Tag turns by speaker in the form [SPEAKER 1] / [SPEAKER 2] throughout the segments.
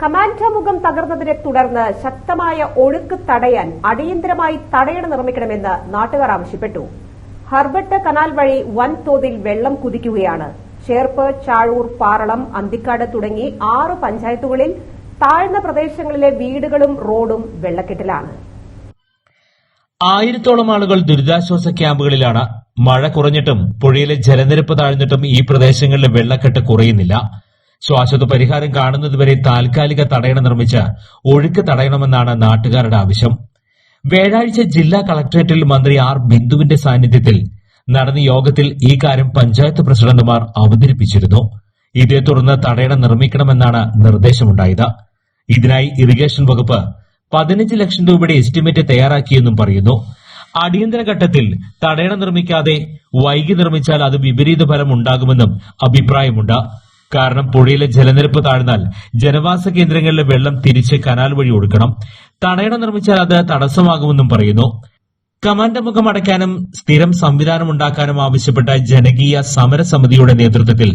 [SPEAKER 1] കമാൻഡ മുഖം തകർന്നതിനെ തുടർന്ന് ശക്തമായ ഒഴുക്ക് തടയാൻ അടിയന്തരമായി തടയണ നിർമ്മിക്കണമെന്ന് നാട്ടുകാർ ആവശ്യപ്പെട്ടു. ഹർബട്ട് കനാൽ വഴി വൻതോതിൽ വെള്ളം കുതിക്കുകയാണ്. ചേർപ്പ് ചാഴൂർ പാറളം അന്തിക്കാട് തുടങ്ങി ആറ് പഞ്ചായത്തുകളിൽ താഴ്ന്ന പ്രദേശങ്ങളിലെ വീടുകളും റോഡും വെള്ളക്കെട്ടിലാണ്.
[SPEAKER 2] ആയിരത്തോളം ആളുകൾ ദുരിതാശ്വാസ ക്യാമ്പുകളിലാണ്. മഴ കുറഞ്ഞിട്ടും പുഴയിലെ ജലനിരപ്പ് താഴ്ന്നിട്ടും ഈ പ്രദേശങ്ങളിലെ വെള്ളക്കെട്ട് കുറയുന്നില്ല. ശ്വാസത പരിഹാരം കാണുന്നതുവരെ താൽക്കാലിക തടയണ നിർമ്മിച്ച് ഒഴുക്ക് തടയണമെന്നാണ് നാട്ടുകാരുടെ ആവശ്യം. വ്യാഴാഴ്ച ജില്ലാ കളക്ടറേറ്റിൽ മന്ത്രി ആർ ബിന്ദുവിന്റെ സാന്നിധ്യത്തിൽ നടന്ന യോഗത്തിൽ ഈ കാര്യം പഞ്ചായത്ത് പ്രസിഡന്റുമാർ അവതരിപ്പിച്ചിരുന്നു. ഇതേ തുടർന്ന് തടയണ നിർമ്മിക്കണമെന്നാണ് നിർദ്ദേശമുണ്ടായത്. ഇതിനായി ഇറിഗേഷൻ വകുപ്പ് പതിനഞ്ച് ലക്ഷം രൂപയുടെ എസ്റ്റിമേറ്റ് തയ്യാറാക്കിയെന്നും പറയുന്നു. അടിയന്തര ഘട്ടത്തിൽ തടയണ നിർമ്മിക്കാതെ വൈകി നിർമ്മിച്ചാൽ അത് വിപരീത ഫലം ഉണ്ടാകുമെന്നും അഭിപ്രായമുണ്ട്. കാരണം പുഴയിലെ ജലനിരപ്പ് താഴ്ന്നാൽ ജനവാസ കേന്ദ്രങ്ങളിലെ വെള്ളം തിരിച്ച് കനാൽ വഴി ഒടുക്കണം തടയണ നിർമ്മിച്ചാൽ അത് തടസ്സമാകുമെന്നും പറയുന്നു. കമാൻഡ മുഖം അടയ്ക്കാനും സ്ഥിരം സംവിധാനം ഉണ്ടാക്കാനും ആവശ്യപ്പെട്ട ജനകീയ സമരസമിതിയുടെ നേതൃത്വത്തിൽ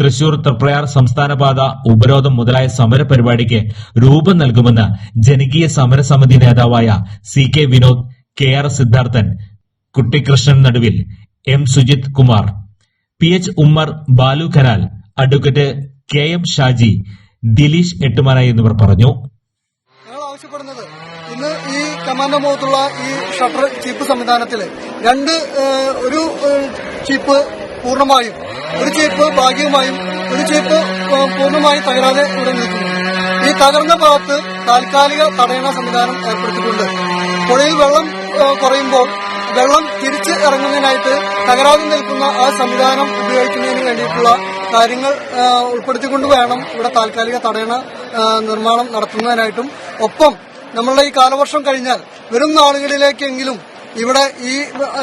[SPEAKER 2] തൃശൂർ തൃപ്രയാർ സംസ്ഥാനപാത ഉപരോധം മുതലായ സമരപരിപാടിക്ക് രൂപം നൽകുമെന്ന് ജനകീയ സമരസമിതി നേതാവായ C K Vinod K R Siddharthan Kuttikrishnan Naduvil M Sujith Kumar P H Ummer Balu Kanal advocate K M Shaji Dileesh Ettumana എന്നിവർ പറഞ്ഞു.
[SPEAKER 3] ആവശ്യപ്പെടുന്നത് ഇന്ന് ഈ കമാൻഡോ മുഖത്തുള്ള ഈ ഷട്ടർ ചീപ്പ് സംവിധാനത്തിൽ രണ്ട് ഒരു ചീപ്പ് പൂർണമായും ഒരു ചീപ്പ് ഭാഗികമായും ഒരു ചീപ്പ് പൂർണമായും തകരാതെ ഇവിടെ നിൽക്കുന്നു. ഈ തകർന്ന ഭാഗത്ത് താൽക്കാലിക തടയണ സംവിധാനം ഏർപ്പെടുത്തിയിട്ടുണ്ട്. പുഴയിൽ വെള്ളം കുറയുമ്പോൾ വെള്ളം തിരിച്ച് ഇറങ്ങുന്നതിനായിട്ട് തകരാതെ നിൽക്കുന്ന ആ സംവിധാനം ഉപയോഗിക്കുന്നതിന് വേണ്ടിയിട്ടുള്ള കാര്യങ്ങൾ ഉൾപ്പെടുത്തിക്കൊണ്ട് വേണം ഇവിടെ താൽക്കാലിക തടയണ നിർമ്മാണം നടത്തുന്നതിനായിട്ടും. ഒപ്പം നമ്മളുടെ ഈ കാലവർഷം കഴിഞ്ഞാൽ വരും നാളുകളിലേക്കെങ്കിലും ഇവിടെ ഈ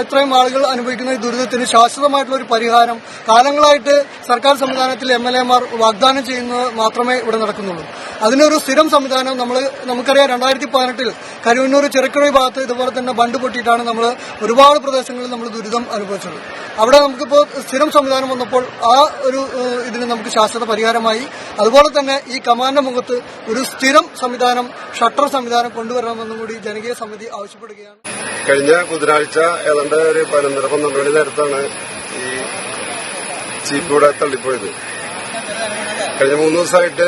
[SPEAKER 3] ഇത്രയും ആളുകൾ അനുഭവിക്കുന്ന ഈ ദുരിതത്തിന് ശാശ്വതമായിട്ടുള്ള ഒരു പരിഹാരം കാലങ്ങളായിട്ട് സർക്കാർ സംവിധാനത്തിൽ എം എൽ എമാർ വാഗ്ദാനം ചെയ്യുന്നത് മാത്രമേ ഇവിടെ നടക്കുന്നുള്ളൂ. അതിനൊരു സ്ഥിരം സംവിധാനം നമ്മൾ നമുക്കറിയാം രണ്ടായിരത്തി പതിനെട്ടിൽ കരുവന്നൂർ ചെറുക്കിഴി ഭാഗത്ത് ഇതുപോലെ തന്നെ ബണ്ട് പൊട്ടിയിട്ടാണ് നമ്മൾ ഒരുപാട് പ്രദേശങ്ങളിൽ നമ്മൾ ദുരിതം അനുഭവിച്ചത്. അവിടെ നമുക്കിപ്പോൾ സ്ഥിരം സംവിധാനം വന്നപ്പോൾ ആ ഒരു ഇതിന് നമുക്ക് ശാശ്വത പരിഹാരമായി. അതുപോലെ തന്നെ ഈ കമാൻഡ് മുഖത്ത് ഒരു സ്ഥിരം സംവിധാനം ഷട്ടർ സംവിധാനം കൊണ്ടുവരണമെന്നും കൂടി ജനകീയ സമിതി ആവശ്യപ്പെടുകയാണ്.
[SPEAKER 4] കഴിഞ്ഞ ബുധനാഴ്ച ഏതാണ്ട് ഒരു പതിനൊന്നര പന്ത്രണ്ട് മണി നേരത്താണ് ഈ ചീപ്പ് ഇവിടെ തള്ളിപ്പോയത്. കഴിഞ്ഞ മൂന്ന് ദിവസമായിട്ട്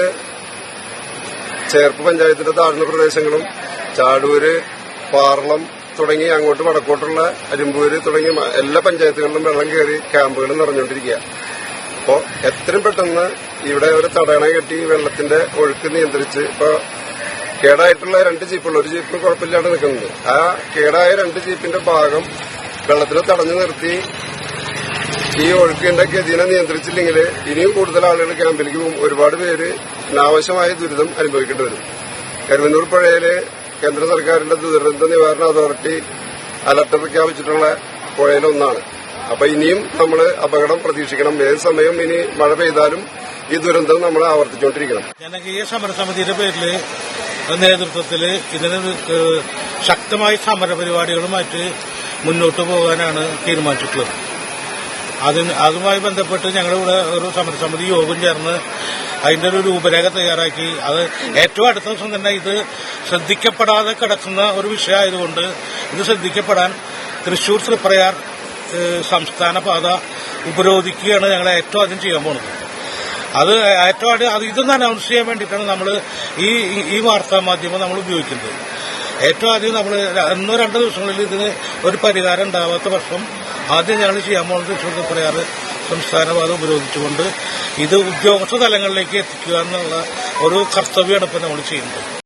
[SPEAKER 4] ചേർപ്പ് പഞ്ചായത്തിന്റെ താഴ്ന്ന പ്രദേശങ്ങളും ചാടൂര് പാറളം തുടങ്ങി അങ്ങോട്ട് വടക്കോട്ടുള്ള അരിമ്പൂര് തുടങ്ങിയ എല്ലാ പഞ്ചായത്തുകളിലും വെള്ളം കയറി ക്യാമ്പുകൾ നിറഞ്ഞുകൊണ്ടിരിക്കുക. അപ്പോൾ എത്രയും പെട്ടെന്ന് ഇവിടെ ഒരു തടയണ കെട്ടി വെള്ളത്തിന്റെ ഒഴുക്ക് നിയന്ത്രിച്ച് ഇപ്പൊ കേടായിട്ടുള്ള രണ്ട് ജീപ്പുള്ള ഒരു ജീപ്പ് കുഴപ്പമില്ലാണ്ട് നിൽക്കുന്നത്. ആ കേടായ രണ്ട് ജീപ്പിന്റെ ഭാഗം വെള്ളത്തിൽ തടഞ്ഞു നിർത്തി ഈ ഒഴുക്കിന്റെ ഗതിനെ നിയന്ത്രിച്ചില്ലെങ്കിൽ ഇനിയും കൂടുതൽ ആളുകൾ ക്യാമ്പിലേക്ക് പോകും. ഒരുപാട് പേര് അനാവശ്യമായ ദുരിതം അനുഭവിക്കേണ്ടി വരും. കരുവന്നൂർ പുഴയിൽ കേന്ദ്ര സർക്കാരിന്റെ ദുരന്ത നിവാരണ അതോറിറ്റി അലർട്ട് പ്രഖ്യാപിച്ചിട്ടുള്ള പുഴയിലൊന്നാണ് അപ്പൊ ഇനിയും നമ്മൾ അപകടം പ്രതീക്ഷിക്കണം. ഏത് സമയം ഇനി മഴ പെയ്താലും ഈ ദുരന്തം നമ്മൾ ആവർത്തിച്ചുകൊണ്ടിരിക്കണം.
[SPEAKER 5] ജനകീയ സമരസമിതിയുടെ പേരിൽ നേതൃത്വത്തിൽ ഇതിന് ശക്തമായ സമരപരിപാടികളുമായിട്ട് മുന്നോട്ട് പോകാനാണ് തീരുമാനിച്ചിട്ടുള്ളത്. അതിന് അതുമായി ബന്ധപ്പെട്ട് ഞങ്ങളിവിടെ ഒരു സമരസമിതി യോഗം ചേർന്ന് അതിന്റെ ഒരു രൂപരേഖ തയ്യാറാക്കി. അത് ഏറ്റവും അടുത്ത ദിവസം തന്നെ ഇത് ശ്രദ്ധിക്കപ്പെടാതെ കിടക്കുന്ന ഒരു വിഷയമായതുകൊണ്ട് ഇത് ശ്രദ്ധിക്കപ്പെടാൻ തൃശൂർ തൃപ്രയാർ സംസ്ഥാന പാത ഉപരോധിക്കുകയാണ് ഞങ്ങൾ ഏറ്റവും ആദ്യം ചെയ്യാൻ പോകുന്നത് അത് ഏറ്റവും അത് ഇതൊന്ന് അനൗൺസ് ചെയ്യാൻ വേണ്ടിയിട്ടാണ് നമ്മൾ ഈ ഈ- വാർത്താ മാധ്യമം നമ്മൾ ഉപയോഗിക്കുന്നത്. ഏറ്റവും ആദ്യം നമ്മൾ ഒന്നോ രണ്ടോ ദിവസങ്ങളിൽ ഇതിന് ഒരു പരിഹാരം ഉണ്ടാവാത്ത പക്ഷം ആദ്യം ഞങ്ങൾ ചെയ്യാൻ പോകുന്നത് തൃശ്ശൂർ പറയാറ് സംസ്ഥാനപാത ഉപരോധിച്ചുകൊണ്ട് ഇത് ഉദ്യോഗസ്ഥ തലങ്ങളിലേക്ക് എത്തിക്കുക എന്നുള്ള ഒരു കർത്തവ്യമാണ് ഇപ്പം നമ്മൾ ചെയ്യുന്നത്.